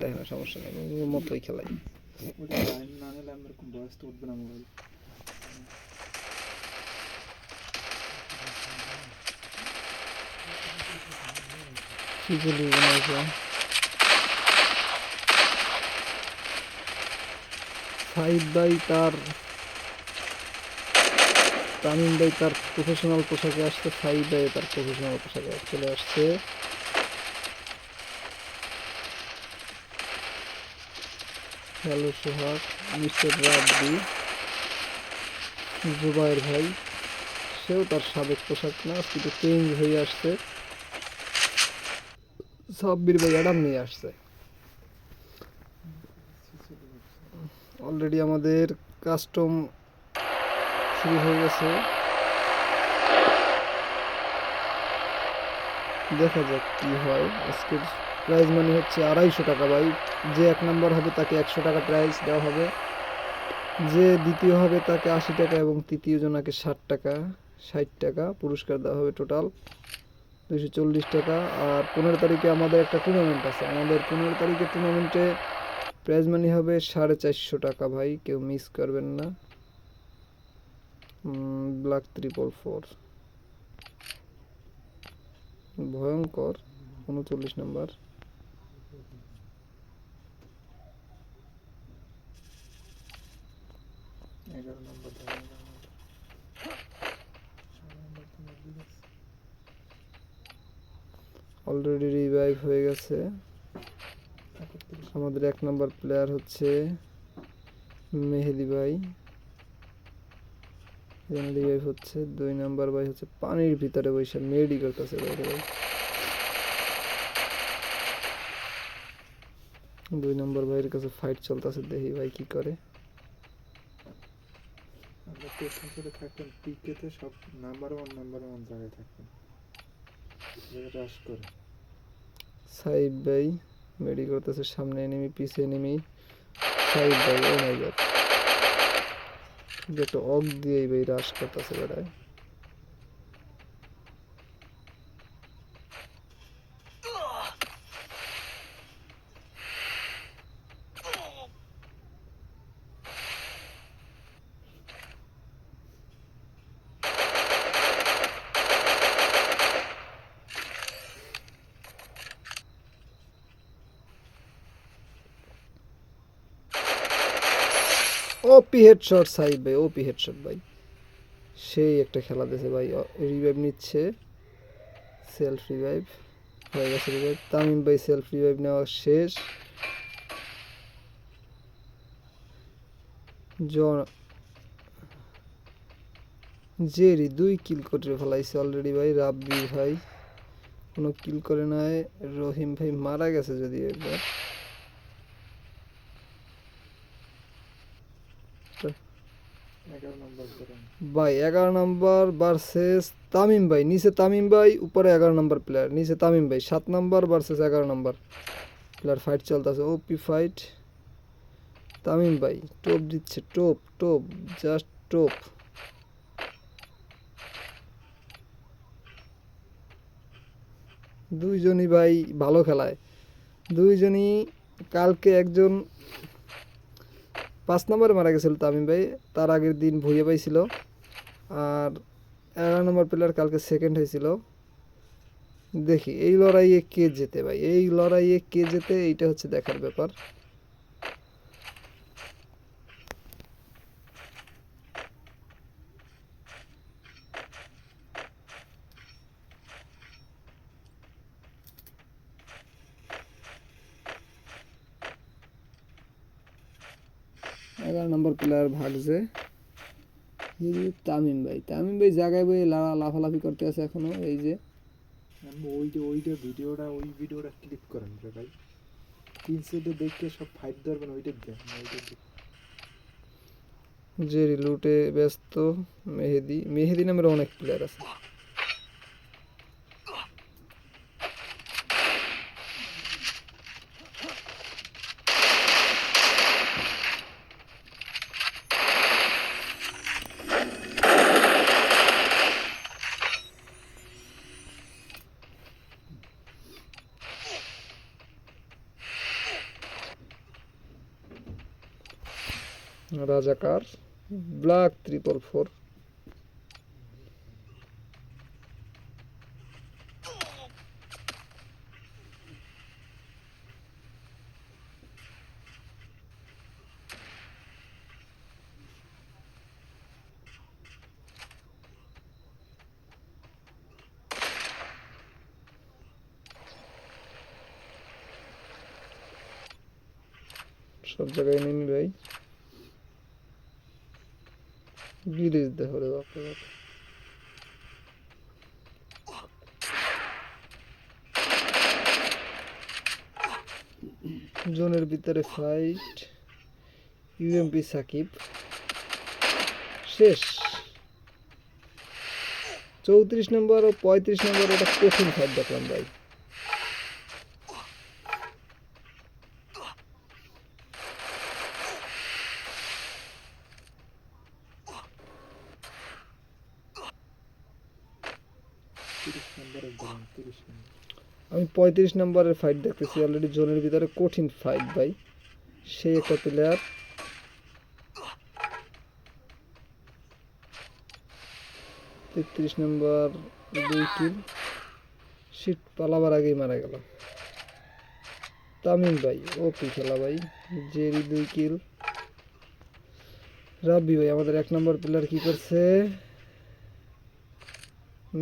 দেখে না সমস্যা নেই মতোই খেলাই না নিলে আমি এরকম বয়স উঠবে না মোবাইল খিচুড়ি বানাইছে। ভাই তার তামিম ভাই তার প্রফেশনাল পোশাকে আসছে সাহিদ ভাই তার প্রফেশনাল পোশাকে চলে আসছে। Hello Sohag, mister Rabbi. Jubair ভাই, সেও তার সাবেক পোশাক না কিন্তু চেঞ্জ হয়ে আসছে। সাব্বির ভাই অ্যাডাম নিয়ে আসছে। অলরেডি আমাদের কাস্টম শুরু হয়ে গেছে। দেখা যাক কি হয়। আজকের প্রাইজ মানি হচ্ছে আড়াইশো টাকা ভাই। যে এক নম্বর হবে তাকে একশো টাকা প্রাইজ দেওয়া হবে। যে দ্বিতীয় হবে তাকে আশি টাকা এবং তৃতীয় জনাকে ষাট টাকা ষাট টাকা পুরস্কার দেওয়া হবে টোটাল দুশো চল্লিশ টাকা। আর পনেরো তারিখে আমাদের একটা টুর্নামেন্ট আছে। আমাদের পনেরো তারিখে টুর্নামেন্টে প্রাইজ মানি হবে সাড়ে চারশো টাকা ভাই। কেউ মিস করবেন না। ব্ল্যাক ত্রিপল ফোর ভয়ঙ্কর উনচল্লিশ নাম্বার। এগারো নম্বর অলরেডি রিভাইভ হয়ে গেছে। আমাদের এক নম্বর প্লেয়ার হচ্ছে মেহেদি ভাই। রিভাইভ হচ্ছে দুই নাম্বার ভাই হচ্ছে পানির ভিতরে বসে মেডি করতেছে বাইরে ভাই। দুই নম্বর ভাইয়ের কাছে ফাইট চলতেছে দেখি ভাই কি করে। আমরা পেছন থাকতেন পিকেতে সব নাম্বার ওয়ান নাম্বার ওয়ান জায়গায় থাকতেন জায়গাটা রাশ করে। সাইব ভাই মেডি করতেছে সামনে এনিমি পিছে এনিমি সাইব ভাই ও মাই গড একটা অক দিয়ে ভাই রাস করতেছে বেড়ায় ওপি হেডশট সাইব ভাই ওপি হেডশট ভাই। সেই একটা খেলা দিয়েছে ভাই রিভাইভ নিচ্ছে। সেলফ রিভাইভ হয়ে গেছে রিভাইভ তামিম ভাই সেলফ রিভাইভ নেওয়া শেষ। জেরি দুই কিল করে ফেলাইছে অলরেডি ভাই, রাব্বি ভাই। কোনো কিল করে নাই। রহিম ভাই মারা গেছে যদি একবার এগারো নম্বর করে ভাই, এগারো নম্বর ভার্সেস তামিম ভাই। নিচে তামিম ভাই, উপরে এগারো নম্বর প্লেয়ার নিচে তামিম ভাই, সাত নম্বর ভার্সেস এগারো নম্বর প্লেয়ার ফাইট চলতেছে। ওপি ফাইট তামিম ভাই টোপ দিচ্ছে। টোপ টোপ জাস্ট টোপ দুইজনই ভাই ভালো খেলায়। দুইজনই কালকে একজন পাঁচ নম্বরে মারা গেছিল তামিম ভাই। তার আগের দিন ভুইয়ে পাইছিল আর এগারো নম্বর প্লেয়ার কালকে সেকেন্ড হয়েছিল। দেখি, এই লড়াইয়ে কে যেতে ভাই? এই লড়াইয়ে কে যেতে এইটা হচ্ছে দেখার ব্যাপার। এগারো নম্বর প্লেয়ার ভাগছে যে তামিম ভাই। তামিম ভাই জায়গায় বই লাফালাফি করতে আছে এখনও এই যে। আমি ওইটা ওইটা ভিডিওটা ওই ভিডিওটা ক্লিক করেন ভাই। তিন সেটে দেখে সব ফাইট ধরবেন ওইটা ওইটা যে লুটে ব্যস্ত মেহেদি। মেহেদি নামের অনেক প্লেয়ার আছে। রাজাকার ব্ল্যাক ত্রিপল ফোর। সব জায়গায় নিয়ে নিল গিরিজ দেখো রে বাপরে বাপ। জোনের ভিতরে ফাইট ইউএমপি সাকিব। শেষ। চৌত্রিশ নম্বর ও পঁয়ত্রিশ নম্বর, এটা কঠিন ফাইট দেখলাম ভাই তিরিশ নম্বরের ধরেন তিরিশ নম্বর আমি পঁয়ত্রিশ নম্বরের ফাইট দেখতেছি অলরেডি জোনের ভিতরে কঠিন ফাইট ভাই। সেই একটা প্লেয়ার তেত্রিশ নম্বর দুই কিল সিট পালাবার আগেই মারা গেল। তামিম ভাই ওপি খেলা ভাই। জেরি দুই কিল রাব্বি ভাই, আমাদের এক নম্বর প্লেয়ার কি করছে?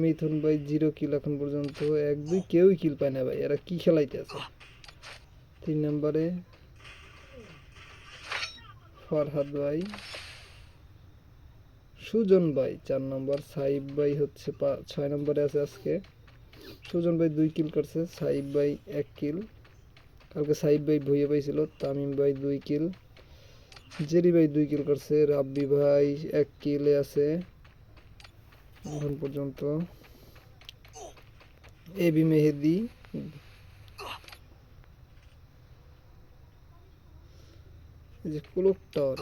মিথুন ভাই জিরো কিল এখন পর্যন্ত এক দুই কেউই কিল পায় না ভাই, এরা কি খেলাইতে আছে? তিন নম্বরে ফরহাদ ভাই, সুজন ভাই, চার নম্বর সাইব ভাই হচ্ছে ছয় নম্বরে আছে আজকে। সুজন ভাই দুই কিল করছে, সাইব ভাই এক কিল কালকে সাইব ভাই ভুইয়ে পাইছিল, তামিম ভাই দুই কিল জেরি ভাই দুই কিল করছে, রাব্বি ভাই এক কিলে আছে। এখন পর্যন্ত এবি মেহেদি। যে ক্লোক টাওয়ার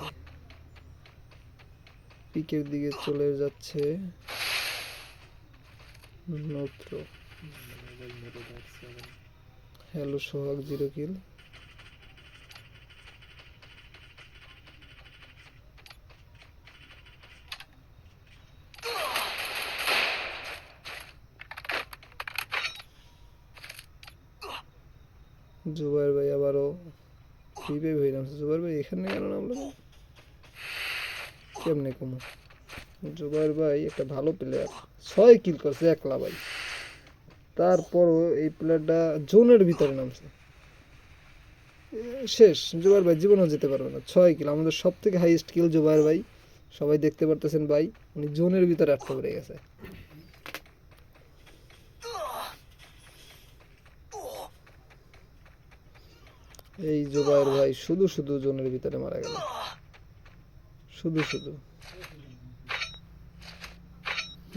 পিকের দিকে চলে যাচ্ছে। নত্র hello Sohag zero kill Jubair ভাই আবারও রিভাইভ হয়ে নামছে। জুবাইর ভাই এখানে কেন নামলো কেমনে কমো? জুবাইর ভাই একটা ভালো প্লেয়ার ছয় কিল করছে একলা ভাই। তারপরও এই প্লেয়ারটা জোনের ভিতরে নামছে। শেষ। জুবাইর ভাই জীবনেও যেতে পারবে না। ছয় কিল আমাদের সব থেকে হাইয়েস্ট কিল জুবাইর ভাই। সবাই দেখতে পারতেছেন ভাই। উনি জোনের ভিতরে আটকা পড়ে গেছে। এই জুবাইর ভাই শুধু শুধু জোনের ভিতরে মারা গেল। শুধু শুধু।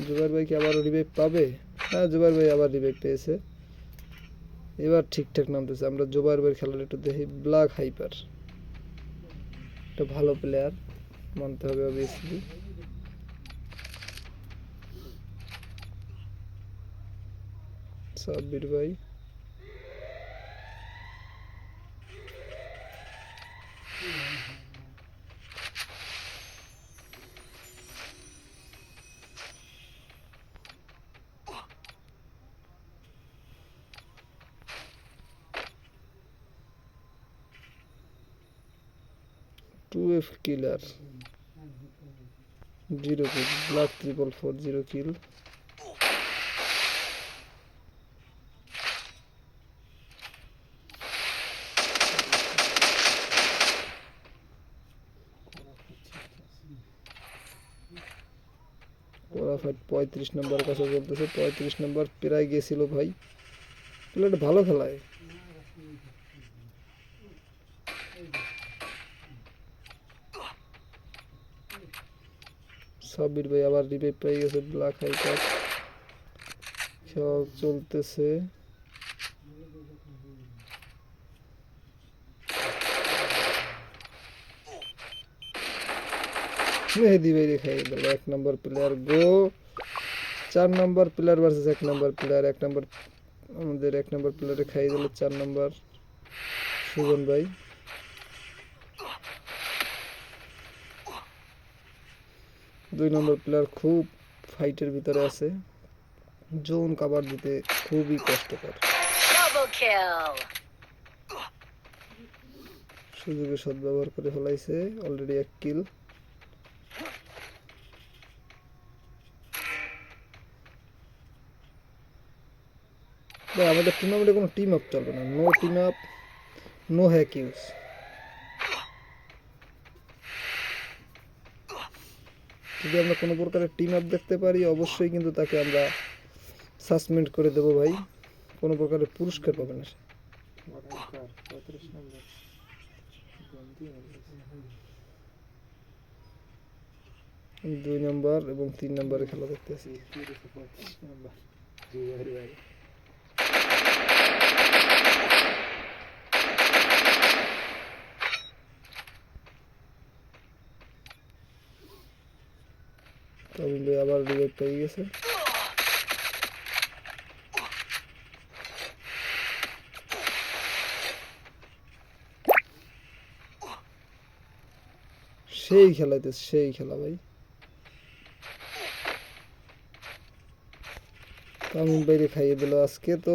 জুবাইর ভাই কি আবার রিভাইভ পাবে? হ্যাঁ জুবাইর ভাই আবার রিভাইভ পেয়েছে। এবার ঠিকঠাক নামতেছে। আমরা জুবাইর ভাইয়ের খেলার একটু দেখি। ব্ল্যাক হাইপার একটা ভালো প্লেয়ার মানতে হবে অবভিয়াসলি সাব্বির ভাই। Two F killer. Zero kill, black triple four, zero kill. Fight পঁয়ত্রিশ নম্বর কাছে চলতেছে, পঁয়ত্রিশ নম্বর প্রায় গেছিল ভাই। প্লেয়ারটা ভালো খেলায়। সাব্বির ভাই আবার রিভাইভ পেয়ে গেছে ব্ল্যাক হাইপার খেলা চলতেছে। মেহেদি ভাই রেখে গেল এক নম্বর প্লেয়ার গো চার নম্বর প্লেয়ার ভার্সেস এক নম্বর প্লেয়ার এক নম্বর আমাদের এক নম্বর প্লেয়ারে খাইয়ে দিল, চার নম্বর সুজন ভাই। দুই নম্বর প্লেয়ার খুব ফাইটের ভিতরে আছে। জোন কাভার দিতে খুবই কষ্টকর. সুযোগের সদ্ব্যবহার করে ফেলাইছে অলরেডি এক কিল আমাদের টুর্নামেন্টে কোনো টিম আপ চলবে না। No team up no hack use যদি আমরা কোনো প্রকারের টিম আপ দেখতে পারি, অবশ্যই কিন্তু তাকে আমরা সাসপেন্ড করে দেবো ভাই। কোনো প্রকারের পুরস্কার পাবে না সে। দুই নাম্বার এবং তিন নাম্বারে খেলা পঁয়ত্রিশ নম্বর। তবিন আবার রিভাইভ পেয়ে গেছে। সেই খেলাইতেছে সেই খেলা ভাই। তামিম বাইরে খাইয়ে দিল আজকে, তো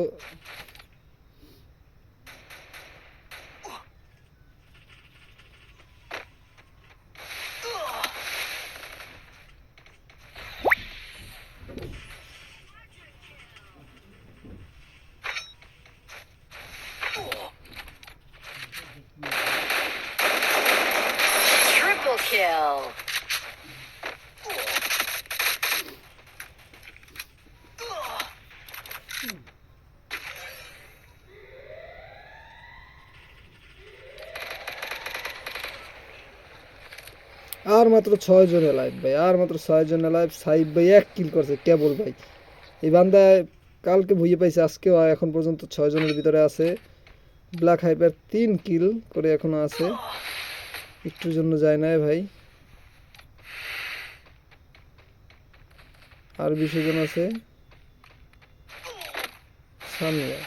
আর মাত্র ছয় জন লাইভ ভাই, আর মাত্র ছয় জন লাইভ সাইব ভাই এক কিল করছে, কেবল ভাই। এই বান্দায় কালকে ভুইয়ে পাইছে, আজকেও এখন পর্যন্ত ছয় জনের ভিতরে আছে। ব্ল্যাক হাইপার তিন কিল করে এখনও আছে। একটুর জন্য যায় না ভাই। আর বিশ জন আছে। সামিয়া।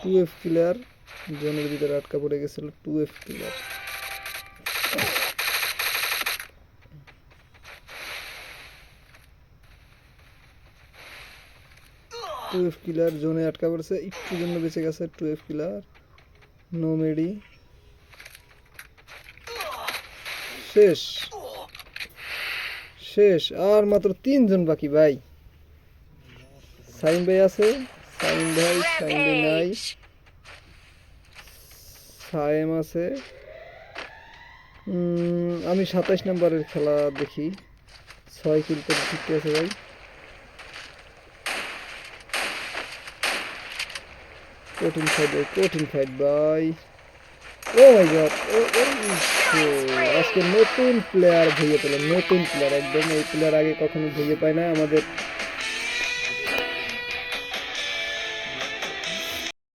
টু এফ প্লেয়ার জনের ভিতরে আটকা পড়ে গেছিল two F player two F killer জোনে আটকা পড়েছে, একটু জন্য বেঁচে গেছে টু এফ কিলার নো মেডি শেষ। শেষ, আর মাত্র তিনজন বাকি, ভাই। সাইম ভাই আছে। ভাই সাইম ভাই সায়েম আছে আমি সাতাইশ নম্বরের খেলা দেখি। ছয় কিল করে আছে ভাই। কঠিন ফাইট ভাই। কঠিন ফাইট ভাই ও মাই গড আজকে নতুন প্লেয়ার ভেঙে পেল, নতুন প্লেয়ার একদম এই প্লেয়ার আগে কখনো ভেঙে পায় না আমাদের।